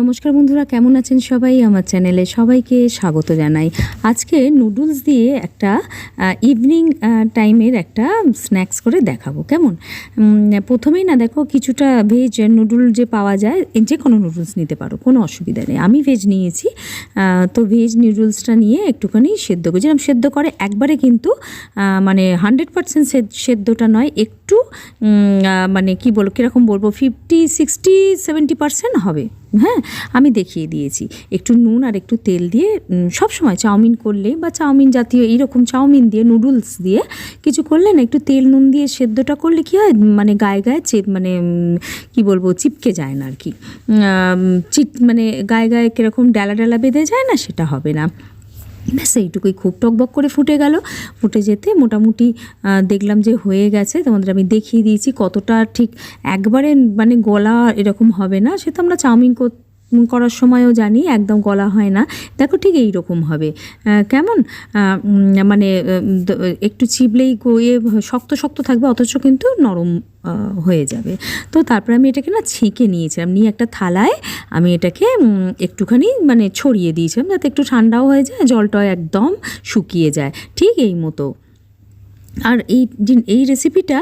নমস্কার বন্ধুরা, কেমন আছেন সবাই? আমার চ্যানেলে সবাইকে স্বাগত জানাই। আজকে নুডলস দিয়ে একটা ইভিনিং টাইমের একটা স্ন্যাক্স করে দেখাবো। কেমন? প্রথমেই না দেখো, কিছুটা ভেজ নুডল যে পাওয়া যায় যে কোনো নুডলস নিতে পারো, কোনো অসুবিধা নেই। আমি ভেজ নিয়েছি তো ভেজ নুডলসটা নিয়ে একটুখানি সেদ্ধ করি যেরকম সেদ্ধ করে একবারে কিন্তু মানে হান্ড্রেড পার্সেন্ট সেদ্ধটা নয়, একটু মানে কি বলব কীরকম বলব ফিফটি সিক্সটি সেভেন্টি পার্সেন্ট হবে। হ্যাঁ আমি দেখিয়ে দিয়েছি। একটু নুন আর একটু তেল দিয়ে সব সময় চাউমিন করলে বা চাউমিন জাতীয় এইরকম চাউমিন দিয়ে, নুডলস দিয়ে কিছু করলে না, একটু তেল নুন দিয়ে সেদ্ধটা করলে কী হয় মানে গায়ে গায়ে চেপ মানে কি বলব, চিপকে যায় না আর কি। চিট মানে গায়ে গায়ে কীরকম ডালা ডালা বেঁধে যায় না, সেটা হবে না। ব্যাস, এইটুকুই খুব টকবক করে ফুটে গেল। ফুটে যেতে মোটামুটি দেখলাম যে হয়ে গেছে। তোমাদের আমি দেখিয়ে দিয়েছি কতটা ঠিক একবারে মানে গলা এরকম হবে না। সে তো আমরা চাউমিন কর করার সময়ও জানি, একদম গলা হয় না। দেখো ঠিক এই রকম হবে কেমন? মানে একটু চিবলেই গিয়ে শক্ত শক্ত থাকবে, অথচ কিন্তু নরম হয়ে যাবে। তো তারপরে আমি এটাকে না ছেঁকে নিয়েছিলাম। নিয়ে একটা থালায় আমি এটাকে একটুখানি মানে ছড়িয়ে দিয়েছিলাম, যাতে একটু ঠান্ডাও হয়ে যায় জলটাও একদম শুকিয়ে যায়। ঠিক এই মতো। আর এই এই রেসিপিটা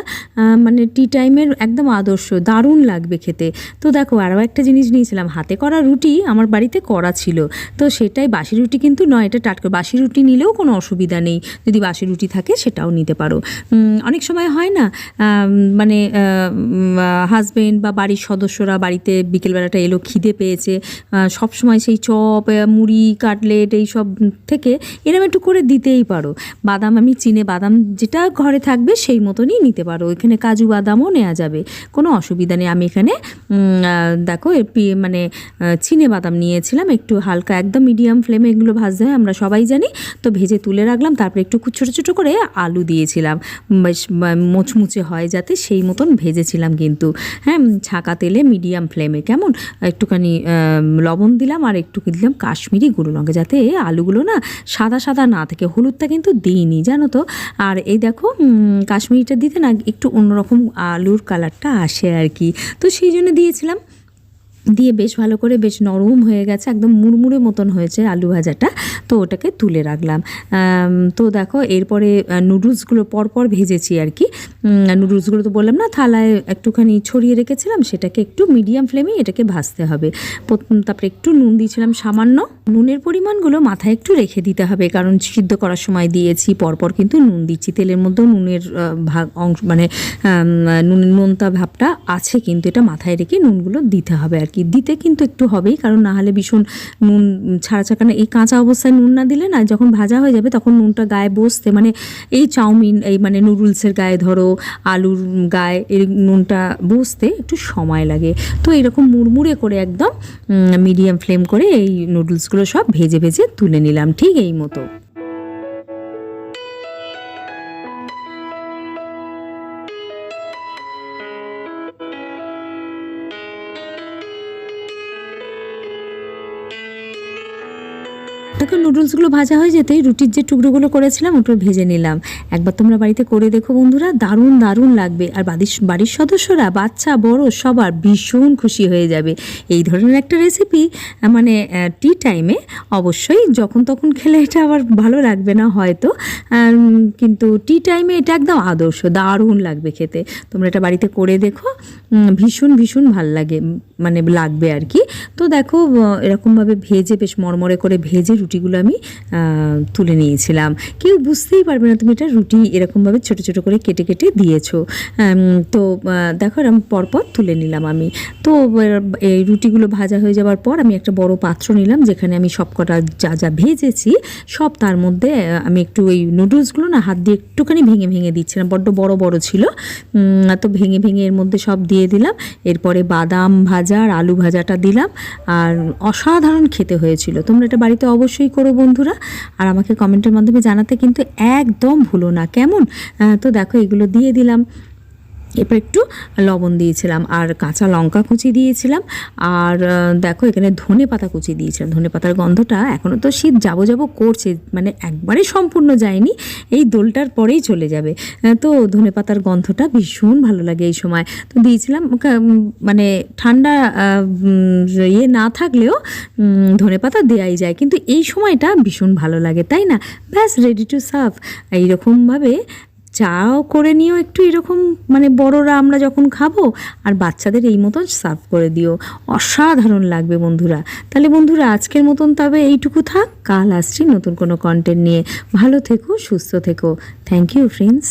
মানে টি টাইমের একদম আদর্শ, দারুণ লাগবে খেতে। তো দেখো, আরও একটা জিনিস নিয়েছিলাম। হাতে করা রুটি আমার বাড়িতে করা ছিল। তো সেটাই বাসি রুটি কিন্তু নয়, এটা টাটকা। বাসি রুটি নিলেও কোনো অসুবিধা নেই। যদি বাসি রুটি থাকে, সেটাও নিতে পারো। অনেক সময় হয় না মানে হাজবেন্ড বা বাড়ির সদস্যরা বাড়িতে বিকেলবেলাটা এলো, খিদে পেয়েছে সব সময় সেই চপ মুড়ি, কাটলেট এই সব থেকে এরম একটু করে দিতেই পারো। বাদাম আমি চিনে, বাদাম যেটা ঘরে থাকবে সেই মতনই নিতে পারো। এখানে কাজু বাদামও নেওয়া যাবে। কোনো অসুবিধা নেই। আমি এখানে দেখো মানে চিনে বাদাম নিয়েছিলাম। একটু হালকা, একদম মিডিয়াম ফ্লেমে এগুলো ভাজতে হয়, আমরা সবাই জানি। তো ভেজে তুলে রাখলাম। তারপরে একটু ছোটো ছোটো করে আলু দিয়েছিলাম। বেশ মুচমুচে হয় যাতে সেই মতন ভেজেছিলাম কিন্তু। হ্যাঁ ছাঁকা তেলে মিডিয়াম ফ্লেমে, কেমন? একটুখানি লবণ দিলাম আর একটু দিলাম কাশ্মীরি গুঁড়ো লঙ্কা। যাতে আলুগুলো না সাদা সাদা না থাকে। হলুদটা কিন্তু দিইনি, জানো তো? আর এই দেখো কাশ্মীরিটা দিতে না একটু অন্যরকম আলুর কালারটা আসে আর কি। তো সেই জন্য দিয়েছিলাম। দিয়ে বেশ ভালো করে বেশ নরম হয়ে গেছে, একদম মুড়মুড়ে মতন হয়েছে আলু ভাজাটা। তো ওটাকে তুলে রাখলাম। তো দেখো, এরপরে নুডলসগুলো পরপর ভেজেছি আর কি। নুডলসগুলো তো বললাম না, থালায় একটুখানি ছড়িয়ে রেখেছিলাম, সেটাকে একটু মিডিয়াম ফ্লেমে এটাকে ভাজতে হবে। তারপরে একটু নুন দিয়েছিলাম সামান্য। নুনের পরিমাণগুলো মাথায় একটু রেখে দিতে হবে, কারণ সিদ্ধ করার সময় দিয়েছি, পরপর কিন্তু নুন দিচ্ছি। তেলের মধ্যেও নুনের ভাগ, অংশ মানে নুনের নোনতা ভাবটা আছে, কিন্তু এটা মাথায় রেখে নুনগুলো দিতে হবে আর কি। দিতে কিন্তু একটু হবেই, কারণ না হলে ভীষণ নুন, ছাড়া ছাড়া এই কাঁচা অবস্থায় নুন না দিলে না, যখন ভাজা হয়ে যাবে তখন নুনটা গায়ে বসতে মানে এই চাউমিন, এই মানে নুডলসের গায়ে ধরো, আলুর গায়ে, এই নুনটা বসতে একটু সময় লাগে। তো এরকম মুড়মুড়ে করে একদম মিডিয়াম ফ্লেম করে এই নুডলসগুলো সব ভেজে ভেজে তুলে নিলাম, ঠিক এই মতো। দেখো নুডলসগুলো ভাজা হয়ে যেতেই রুটির যে টুকরোগুলো করেছিলাম ওটা ভেজে নিলাম। একবার তোমরা বাড়িতে করে দেখো বন্ধুরা, দারুণ দারুণ লাগবে। আর বাড়ির সদস্যরা, বাচ্চা, বড়, সবার ভীষণ খুশি হয়ে যাবে। এই ধরনের একটা রেসিপি মানে টি টাইমে অবশ্যই যখন তখন খেলে এটা আবার ভালো লাগবে না হয়তো। কিন্তু টি টাইমে এটা একদম আদর্শ, দারুণ লাগবে খেতে। তোমরা এটা বাড়িতে করে দেখো ভীষণ ভীষণ ভালো লাগে মানে লাগবে আর কি। তো দেখো এরকমভাবে ভেজে বেশ মরমরে করে ভেজে রুটিগুলো আমি তুলে নিয়েছিলাম। কেউ বুঝতেই পারবে না তুমি এটা রুটি এরকমভাবে ছোট ছোট করে কেটে কেটে দিয়েছ। তো দেখো এরকম পরপর তুলে নিলাম আমি। তো এই রুটিগুলো ভাজা হয়ে যাওয়ার পর আমি একটা বড় পাত্র নিলাম, যেখানে আমি সব কটা যা যা ভেজেছি, সব তার মধ্যে আমি একটু ওই নুডলসগুলো না হাত দিয়ে একটুখানি ভেঙে ভেঙে দিচ্ছিলাম। বড্ড বড় বড় ছিল। তো ভেঙে ভেঙে এর মধ্যে সব দিয়ে দিলাম। এরপরে বাদাম ভাজা আর আলু ভাজাটা দিলাম। আর অসাধারণ খেতে হয়েছিল। তোমরা এটা বাড়িতে অবশ্যই করো বন্ধুরা। আর আমাকে কমেন্টের মাধ্যমে জানাতে কিন্তু একদম ভুলো না। কেমন? তো দেখো, এগুলো দিয়ে দিলাম। এরপর একটু লবণ দিয়েছিলাম আর কাঁচা লঙ্কা কুচি দিয়েছিলাম। আর দেখো এখানে ধনে পাতা কুচি দিয়েছিলাম। ধনে পাতার গন্ধটা এখনও তো শীত যাব যাব করছে মানে একবারে সম্পূর্ণ যায়নি। এই দোলটার পরেই চলে যাবে। তো ধনে পাতার গন্ধটা ভীষণ ভালো লাগে এই সময়। তো দিয়েছিলাম মানে ঠান্ডা ইয়ে না থাকলেও ধনে পাতা দেওয়াই যায়। কিন্তু এই সময়টা ভীষণ ভালো লাগে, তাই না? ব্যাস রেডি টু সার্ভ এইরকমভাবে চাও করে নিও একটু এরকম মানে বড়রা আমরা যখন খাব আর বাচ্চাদের এই মতন সার্ভ করে দিও। অসাধারণ লাগবে বন্ধুরা। তাহলে বন্ধুরা, আজকের মতন তবে এইটুকু থাক। কাল আসছি নতুন কোনো কন্টেন্ট নিয়ে। ভালো থেকো, সুস্থ থেকো। Thank you friends